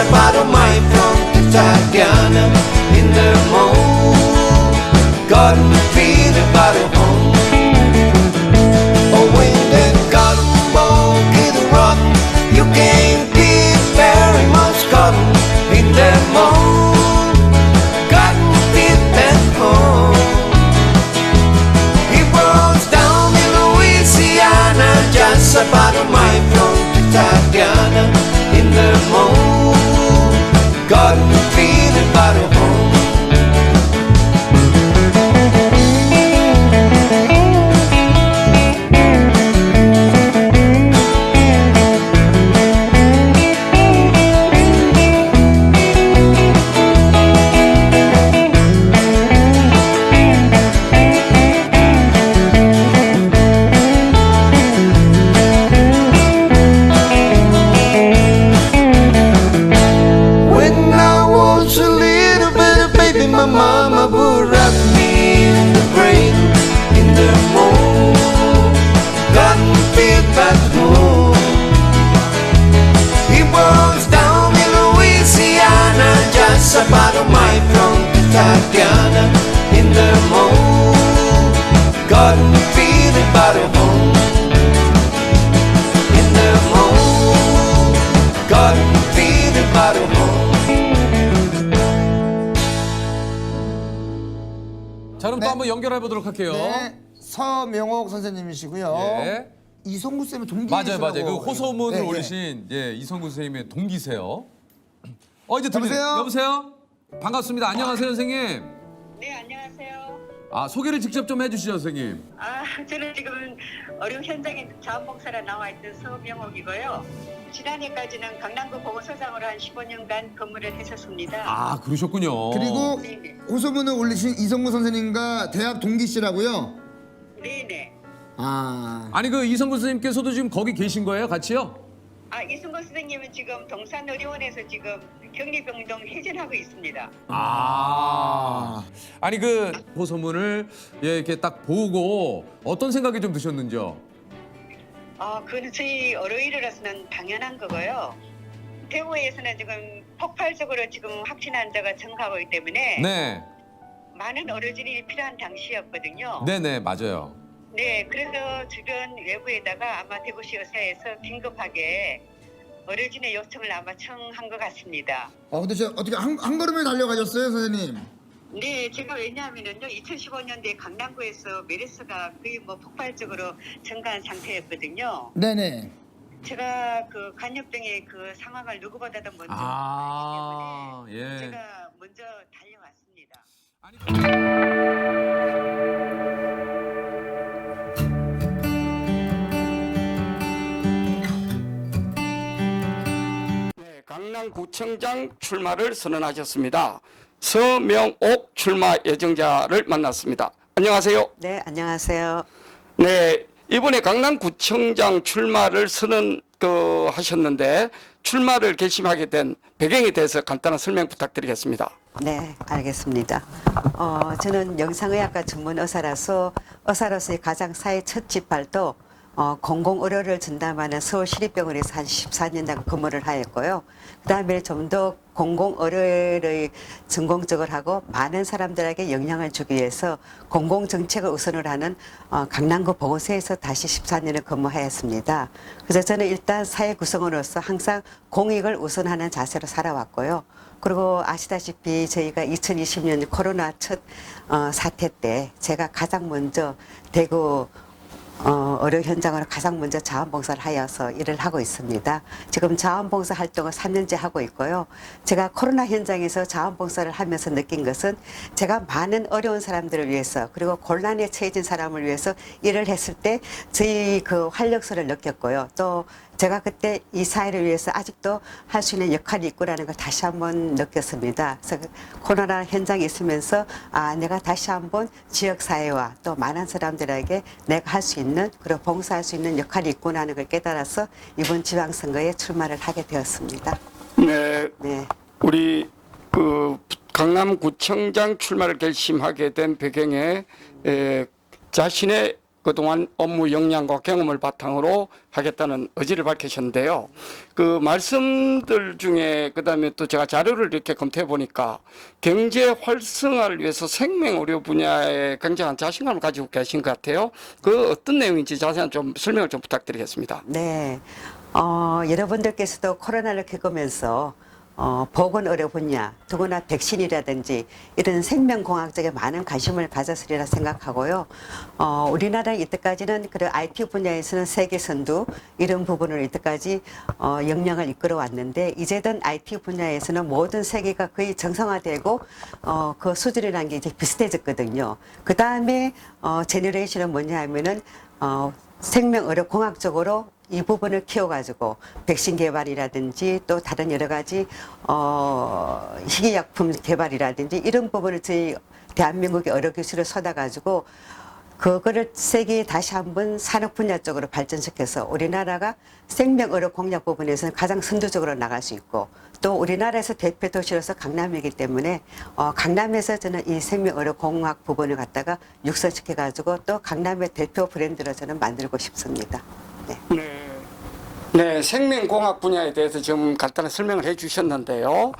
I bought from Tagana in the home. Garden feed a bottle home. Oh, when that garden ball get rotten, you can't give very much cotton in the home. Garden feed that home. He rolls down in Louisiana just. Just about a mile from Tatiana in the moon. About home. In the moon. Cotton feet about home. 자 그럼 또 한번 연결해 보도록 할게요. 네, 서명옥 선생님이시고요. 예. 이성구 쌤은 동기 맞아요, 맞아요. 그 호소문을 네, 네. 올리신 예, 이성구 선생님의 동기세요. 어 이제 들리네. 여보세요? 여보세요? 반갑습니다. 안녕하세요, 선생님. 네, 안녕하세요. 아 소개를 직접 좀 해주시죠, 선생님. 아, 저는 지금 어려운 현장에 자원봉사로 나와 있던 서명옥이고요. 지난해까지는 강남구 보건소장으로 한 15년간 근무를 했었습니다. 아 그러셨군요. 그리고 네네. 호소문을 올리신 이성구 선생님과 대학 동기시라고요. 네네. 아, 아니 그 이성구 선생님께서도 지금 거기 계신 거예요, 같이요? 아, 이승건 선생님은 지금 동산의료원에서 지금 격리병동 해전하고 있습니다. 아. 아니 그 호소문을 예, 이렇게 딱 보고 어떤 생각이 좀 드셨는지요? 아, 그건 저희 어로이로라서는 당연한 거고요. 대구에서는 지금 폭발적으로 지금 확진 환자가 증가하고 있기 때문에 네, 많은 어르신이 필요한 당시였거든요. 네, 네, 맞아요. 네, 그래서 주변 외부에다가 아마 대구시 의사에서 긴급하게 어르신의 요청을 아마 청한 것 같습니다. 어 근데 저 어떻게 한, 한 걸음에 달려가셨어요, 선생님? 네, 제가 왜냐하면은요, 2015년도에 강남구에서 메르스가 거의 뭐 폭발적으로 증가한 상태였거든요. 네네. 제가 그 간염병의 그 상황을 누구보다도 먼저 아, 알기 때문에 예. 제가 먼저 달려왔습니다. 네, 강남구청장 출마를 선언하셨습니다. 서명옥 출마 예정자를 만났습니다. 안녕하세요. 네, 안녕하세요. 네, 이번에 강남구청장 출마를 선언 그 하셨는데 출마를 결심하게 된 배경에 대해서 간단한 설명 부탁드리겠습니다. 네, 알겠습니다. 어, 저는 영상의학과 전문 의사라서 의사로서의 가장 사회 첫 짓발도 어, 공공의료를 전담하는 서울시립병원에서 한 14년간 근무를 하였고요. 그 다음에 좀 더 공공의료를 전공적으로 하고 많은 사람들에게 영향을 주기 위해서 공공정책을 우선을 하는 어, 강남구 보건소에서 다시 14년을 근무하였습니다. 그래서 저는 일단 사회 구성원으로서 항상 공익을 우선하는 자세로 살아왔고요. 그리고 아시다시피 저희가 2020년 코로나 첫 어, 사태 때 제가 가장 먼저 대구 어, 의료 현장으로 가장 먼저 자원봉사를 하여서 일을 하고 있습니다. 지금 자원봉사 활동을 3년째 하고 있고요. 제가 코로나 현장에서 자원봉사를 하면서 느낀 것은 제가 많은 어려운 사람들을 위해서 그리고 곤란에 처해진 사람을 위해서 일을 했을 때 저희 그 활력소를 느꼈고요. 또 제가 그때 이 사회를 위해서 아직도 할 수 있는 역할이 있구라는 걸 다시 한번 느꼈습니다. 그래서 그 코로나 현장에 있으면서 아 내가 다시 한번 지역 사회와 또 많은 사람들에게 내가 할 수 있는 그리고 봉사할 수 있는 역할이 있구나는 걸 깨달아서 이번 지방선거에 출마를 하게 되었습니다. 네, 네. 우리 그 강남구청장 출마를 결심하게 된 배경에 에, 자신의 그동안 업무 역량과 경험을 바탕으로 하겠다는 의지를 밝히셨는데요. 그 말씀들 중에 그다음에 또 제가 자료를 이렇게 검토해 보니까 경제 활성화를 위해서 생명 의료 분야에 굉장한 자신감을 가지고 계신 것 같아요. 그 어떤 내용인지 자세한 좀 설명을 좀 부탁드리겠습니다. 네. 어, 여러분들께서도 코로나를 겪으면서 어, 보건의료 분야, 더구나 백신이라든지 이런 생명공학적에 많은 관심을 가졌으리라 생각하고요. 어, 우리나라 이때까지는 그 IT 분야에서는 세계 선두 이런 부분을 이때까지 어, 역량을 이끌어 왔는데 이제는 IT 분야에서는 모든 세계가 거의 정상화되고 어, 그 수준이라는 게 이제 비슷해졌거든요. 그 다음에 어, 제너레이션은 뭐냐 하면은 어, 생명 의료 공학적으로 이 부분을 키워가지고 백신 개발이라든지 또 다른 여러 가지 어 희귀약품 개발이라든지 이런 부분을 저희 대한민국의 의료 기술을 쏟아가지고 그거를 세계에 다시 한번 산업 분야 쪽으로 발전시켜서 우리나라가 생명 의료 공약 부분에서는 가장 선두적으로 나갈 수 있고 또 우리나라에서 대표 도시로서 강남이기 때문에 어, 강남에서 저는 이 생명 의료 공학 부분을 갖다가 육성시켜 가지고 또 강남의 대표 브랜드로 저는 만들고 싶습니다. 네. 네. 네, 생명공학 분야에 대해서 좀 간단히 설명을 해 주셨는데요.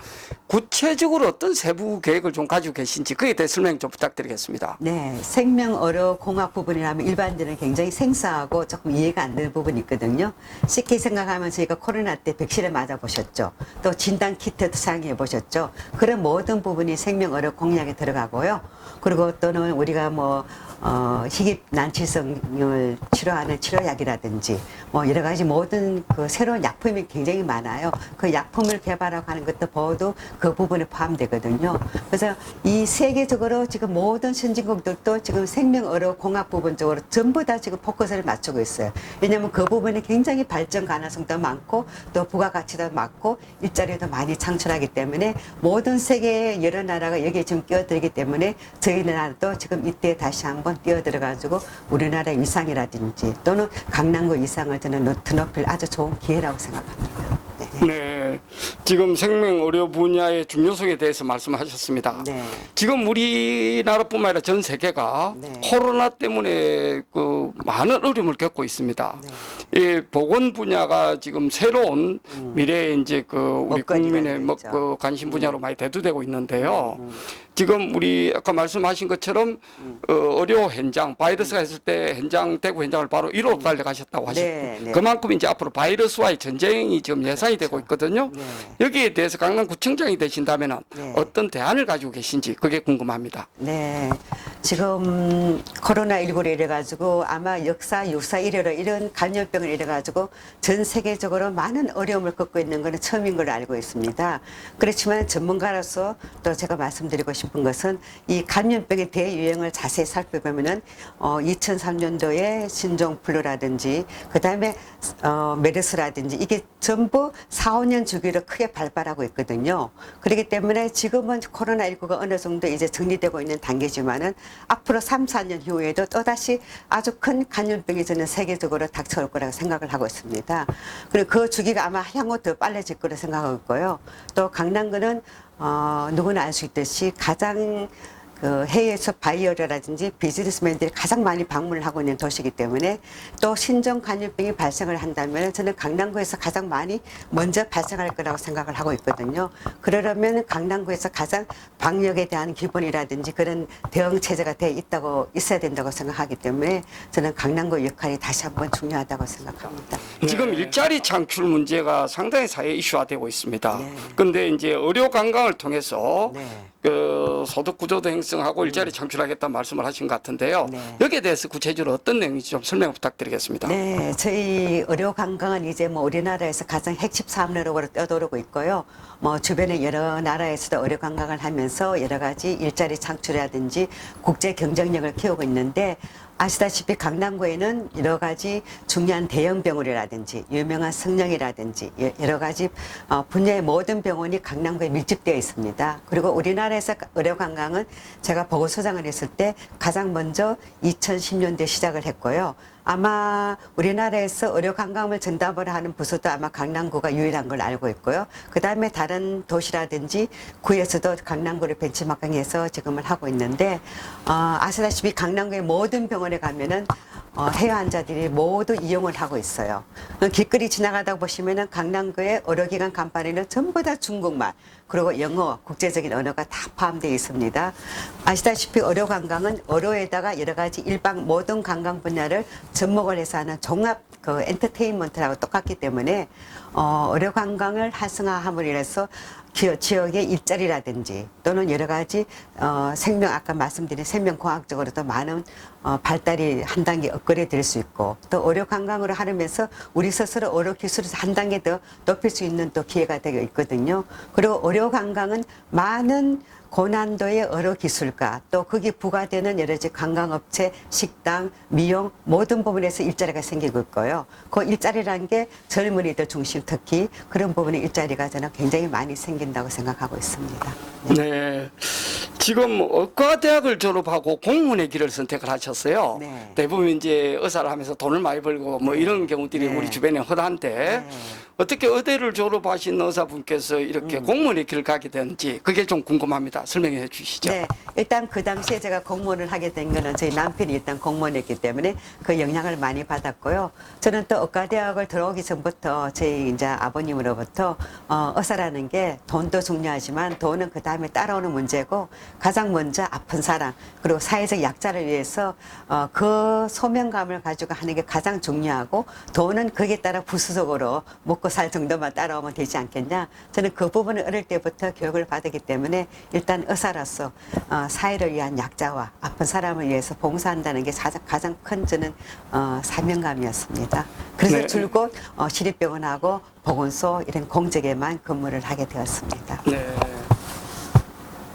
구체적으로 어떤 세부 계획을 좀 가지고 계신지 그에 대해 설명 좀 부탁드리겠습니다. 네, 생명의료 공학 부분이라면 일반인들은 굉장히 생소하고 조금 이해가 안 되는 부분이 있거든요. 쉽게 생각하면 저희가 코로나 때 백신을 맞아 보셨죠. 또 진단 키트도 사용해 보셨죠. 그런 모든 부분이 생명의료 공약에 들어가고요. 그리고 또는 우리가 뭐 어, 희귀 난치성을 치료하는 치료약이라든지 뭐 여러 가지 모든 그 새로운 약품이 굉장히 많아요. 그 약품을 개발하고 하는 것도 모두 그 부분에 포함되거든요. 그래서 이 세계적으로 지금 모든 선진국들도 지금 생명의료 공학 부분 쪽으로 전부 다 지금 포커스를 맞추고 있어요. 왜냐하면 그 부분에 굉장히 발전 가능성도 많고 또 부가가치도 많고 일자리도 많이 창출하기 때문에 모든 세계의 여러 나라가 여기에 지금 끼어들기 때문에 저희 나라도 지금 이때 다시 한번 뛰어들어가지고 우리나라 위상이라든지 또는 강남구 위상을 저는 드높일 아주 좋은 기회라고 생각합니다. 네. 네. 지금 생명 의료 분야의 중요성에 대해서 말씀하셨습니다. 네. 지금 우리나라뿐만 아니라 전 세계가 네. 코로나 때문에 그 많은 어려움을 겪고 있습니다. 네. 이 보건 분야가 지금 새로운 미래에 이제 그 우리 국민의. 먹, 그 관심 분야로 많이 대두되고 있는데요. 음. 지금 우리 아까 말씀하신 것처럼 어, 의료 현장 바이러스가 있을 때 현장 대구 현장을 바로 1호 달려가셨다고 하셨고 네, 네. 그만큼 이제 앞으로 바이러스와의 전쟁이 지금 예상이 되고 있거든요. 네. 여기에 대해서 강남구청장이 되신다면 네. 어떤 대안을 가지고 계신지 그게 궁금합니다. 네. 지금 코로나19로 이래가지고 아마 역사, 육사 이래로 이런 감염병을 이래가지고 전 세계적으로 많은 어려움을 겪고 있는 것은 처음인 걸로 알고 있습니다. 그렇지만 전문가로서 또 제가 말씀드리고 싶은 것은 이 감염병의 대유행을 자세히 살펴보면은 어, 2003년도에 신종플루라든지 그 다음에 어, 메르스라든지 이게 전부 4, 5년 주기로 크게 발발하고 있거든요. 그렇기 때문에 지금은 코로나19가 어느 정도 이제 정리되고 있는 단계지만은 앞으로 3, 4년 후에도 또다시 아주 큰 감염병이 저는 세계적으로 닥쳐올 거라고 생각을 하고 있습니다. 그리고 그 주기가 아마 향후 더 빨라질 거라 생각하고 있고요. 또 강남구는 어, 누구나 알 수 있듯이 가장 그 해외에서 바이어라든지 비즈니스맨들이 가장 많이 방문을 하고 있는 도시이기 때문에 또 신종 간염병이 발생을 한다면 저는 강남구에서 가장 많이 먼저 발생할 거라고 생각을 하고 있거든요. 그러려면 강남구에서 가장 방역에 대한 기본이라든지 그런 대응 체제가 돼 있다고 있어야 된다고 생각하기 때문에 저는 강남구 역할이 다시 한번 중요하다고 생각합니다. 지금 일자리 창출 문제가 상당히 사회 이슈화 되고 있습니다. 네. 그런데 이제 의료 관광을 통해서 네. 그 소득 구조도 형성하고 일자리 창출하겠다는 말씀을 하신 것 같은데요. 네. 여기에 대해서 구체적으로 어떤 내용인지 좀 설명 부탁드리겠습니다. 네, 저희 의료 관광은 이제 뭐 우리나라에서 가장 핵심 사업으로 떠도르고 있고요. 뭐 주변의 여러 나라에서도 의료 관광을 하면서 여러 가지 일자리 창출이라든지 국제 경쟁력을 키우고 있는데 아시다시피 강남구에는 여러 가지 중요한 대형 병원이라든지 유명한 성령이라든지 여- 여러 가지 어, 분야의 모든 병원이 강남구에 밀집되어 있습니다. 그리고 우리나라에서 의료 관광은 제가 보건소장을 했을 때 가장 먼저 2010년대 시작을 했고요. 아마 우리나라에서 의료 관광을 전담을 하는 부서도 아마 강남구가 유일한 걸 알고 있고요. 그 다음에 다른 도시라든지 구에서도 강남구를 벤치마킹해서 지금을 하고 있는데 어, 아시다시피 강남구의 모든 병원에 가면은 어, 해외 환자들이 모두 이용을 하고 있어요. 어, 길거리 지나가다 보시면은 강남구의 의료기관 간판에는 전부 다 중국말 그리고 영어, 국제적인 언어가 다 포함되어 있습니다. 아시다시피 의료 관광은 의료에다가 여러 가지 일반 모든 관광 분야를 접목을 해서 하는 종합 그 엔터테인먼트라고 똑같기 때문에 어, 의료 관광을 활성화함으로 인해서 지역의 일자리라든지 또는 여러 가지 어, 생명 아까 말씀드린 생명공학적으로도 많은 어, 발달이 한 단계 업그레이드 될 수 있고 또 의료 관광으로 하면서 우리 스스로 의료 기술을 한 단계 더 높일 수 있는 또 기회가 되어 있거든요. 그리고 의료 관광은 많은 고난도의 의료 기술과 또 거기에 부과되는 여러 가지 관광업체, 식당, 미용 모든 부분에서 일자리가 생기고 있고요. 그 일자리라는 게 젊은이들 중심 특히 그런 부분에 일자리가 저는 굉장히 많이 생긴다고 생각하고 있습니다. 네. 지금 의과대학을 졸업하고 공무원의 길을 선택을 하셨어요. 네. 대부분 이제 의사를 하면서 돈을 많이 벌고 뭐 이런 경우들이 네. 우리 주변에 허다한데 네. 어떻게 의대를 졸업하신 의사분께서 이렇게 음. 공무원의 길을 가게 됐는지 그게 좀 궁금합니다. 설명해 주시죠. 네, 일단 그 당시에 제가 공무원을 하게 된 거는 저희 남편이 일단 공무원이었기 때문에 그 영향을 많이 받았고요. 저는 또 의과대학을 들어오기 전부터 저희 이제 아버님으로부터 어, 의사라는 게 돈도 중요하지만 돈은 그 다음에 따라오는 문제고 가장 먼저 아픈 사람 그리고 사회적 약자를 위해서 어, 그 소명감을 가지고 하는 게 가장 중요하고 돈은 거기에 따라 부수적으로 먹고 살 정도만 따라오면 되지 않겠냐. 저는 그 부분을 어릴 때부터 교육을 받았기 때문에 일단 의사로서 어, 사회를 위한 약자와 아픈 사람을 위해서 봉사한다는 게 가장, 큰 저는 어, 사명감이었습니다. 그래서 네. 줄곧 어, 시립병원하고 보건소 이런 공직에만 근무를 하게 되었습니다. 네.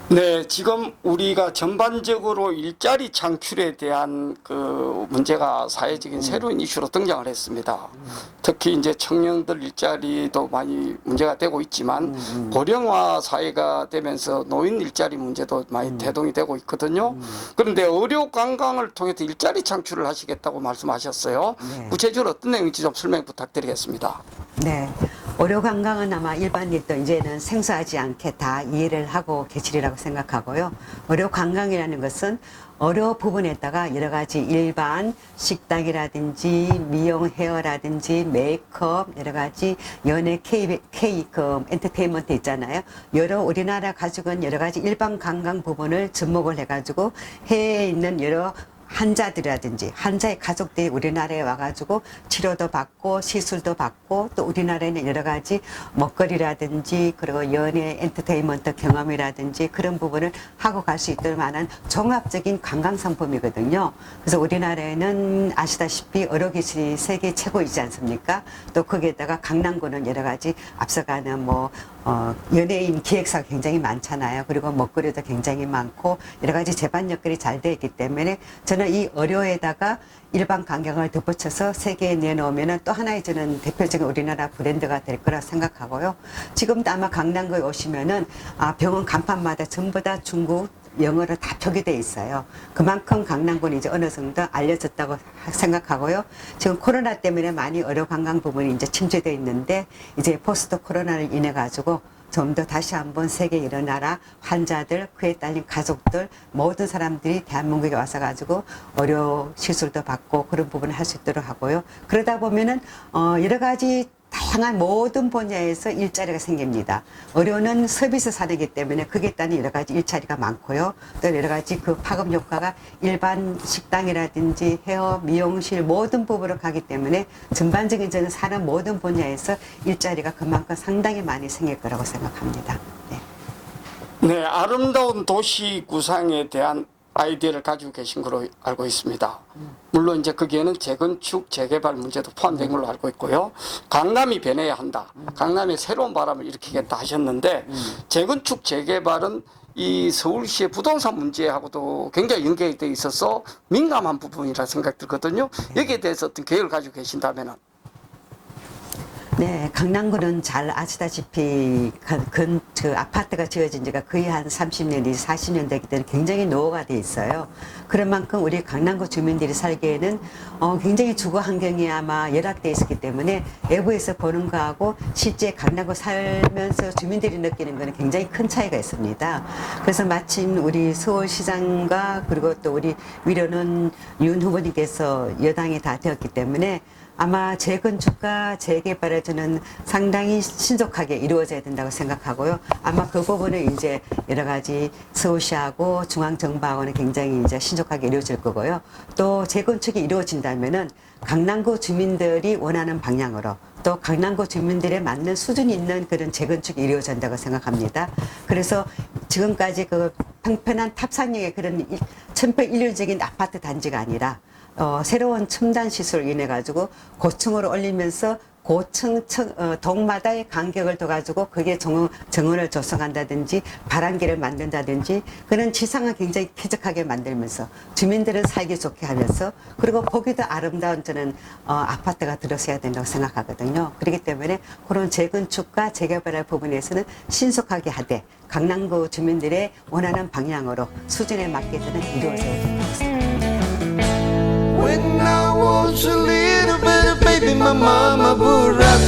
네, 지금 우리가 전반적으로 일자리 창출에 대한 그 문제가 사회적인 새로운 이슈로 등장을 했습니다. 특히 이제 청년들 일자리도 많이 문제가 되고 있지만 고령화 사회가 되면서 노인 일자리 문제도 많이 대동이 되고 있거든요. 그런데 의료 관광을 통해서 일자리 창출을 하시겠다고 말씀하셨어요. 네. 구체적으로 어떤 내용인지 좀 설명 부탁드리겠습니다. 네. 의료 관광은 아마 일반인도 이제는 생소하지 않게 다 이해를 하고 계시리라고 생각하고요. 의료 관광이라는 것은 의료 부분에다가 여러 가지 일반 식당이라든지 미용 헤어라든지 메이크업 여러 가지 연예 K, K 그 엔터테인먼트 있잖아요. 여러 우리나라 가지고는 여러 가지 일반 관광 부분을 접목을 해가지고 해외에 있는 여러 환자들이라든지 환자의 가족들이 우리나라에 와가지고 치료도 받고 시술도 받고 또 우리나라에는 여러 가지 먹거리라든지 그리고 연예 엔터테인먼트 경험이라든지 그런 부분을 하고 갈 수 있도록 만한 종합적인 관광 상품이거든요. 그래서 우리나라에는 아시다시피 의료기술이 세계 최고이지 않습니까? 또 거기에다가 강남구는 여러 가지 앞서가는 뭐 어, 연예인 기획사가 굉장히 많잖아요. 그리고 먹거리도 굉장히 많고 여러 가지 제반 역할이 잘 되어 있기 때문에 저 는이 의료에다가 일반 관광을 덧붙여서 세계에 내놓으면 또 하나의 저는 대표적인 우리나라 브랜드가 될 거라 생각하고요. 지금도 아마 강남구에 오시면은 아, 병원 간판마다 전부 다 중국 영어로 다 표기돼 있어요. 그만큼 강남구는 이제 어느 정도 알려졌다고 생각하고요. 지금 코로나 때문에 많이 의료 관광 부분이 이제 침체돼 있는데 이제 포스트 코로나를 인해 가지고 좀 더 다시 한번 세계 일어나라 환자들 그에 딸린 가족들 모든 사람들이 대한민국에 와서 가지고 의료 시술도 받고 그런 부분을 할 수 있도록 하고요. 그러다 보면은 어 여러 가지 다양한 모든 분야에서 일자리가 생깁니다. 의료는 서비스 산업이기 때문에 그에 따른 여러 가지 일자리가 많고요. 또 여러 가지 그 파급 효과가 일반 식당이라든지 헤어, 미용실 모든 부분으로 가기 때문에 전반적인 저는 산업 모든 분야에서 일자리가 그만큼 상당히 많이 생길 거라고 생각합니다. 네. 네, 아름다운 도시 구상에 대한 아이디어를 가지고 계신 걸로 알고 있습니다. 물론 이제 거기에는 재건축, 재개발 문제도 포함된 걸로 알고 있고요. 강남이 변해야 한다. 강남에 새로운 바람을 일으키겠다 하셨는데 재건축, 재개발은 이 서울시의 부동산 문제하고도 굉장히 돼 있어서 민감한 부분이라 생각 들거든요. 여기에 대해서 어떤 계획을 가지고 계신다면은 네, 강남구는 잘 아시다시피 근, 그 아파트가 지어진 지가 거의 한 30년, 내지 40년 되기 때문에 굉장히 노후가 돼 있어요. 그런 만큼 우리 강남구 주민들이 살기에는 어, 굉장히 주거 환경이 아마 열악돼 있었기 때문에 외부에서 보는 거하고 실제 강남구 살면서 주민들이 느끼는 거는 굉장히 큰 차이가 있습니다. 그래서 마침 우리 서울시장과 그리고 또 우리 위로는 윤 후보님께서 여당이 다 되었기 때문에 아마 재건축과 재개발을 저는 상당히 신속하게 이루어져야 된다고 생각하고요. 아마 그 부분은 이제 여러 가지 서울시하고 중앙정부하고는 굉장히 이제 신속하게 이루어질 거고요. 또 재건축이 이루어진다면은 강남구 주민들이 원하는 방향으로 또 강남구 주민들에 맞는 수준이 있는 그런 재건축이 이루어진다고 생각합니다. 그래서 지금까지 그 평편한 탑산형의 그런 일- 천편일률적인 아파트 단지가 아니라 어, 새로운 첨단 시설을 인해 가지고 고층으로 올리면서 고층 층, 어, 동마다의 간격을 둬 가지고 그게 정원, 정원을 조성한다든지 바람기를 만든다든지 그런 지상을 굉장히 쾌적하게 만들면서 주민들은 살기 좋게 하면서 그리고 보기도 아름다운 저는 어, 아파트가 들어서야 된다고 생각하거든요. 그렇기 때문에 그런 재건축과 재개발의 부분에서는 신속하게 하되 강남구 주민들의 원하는 방향으로 수준에 맞게 저는 이루어져야 된다고 생각합니다. When I was a little bit of baby, my mama would wrap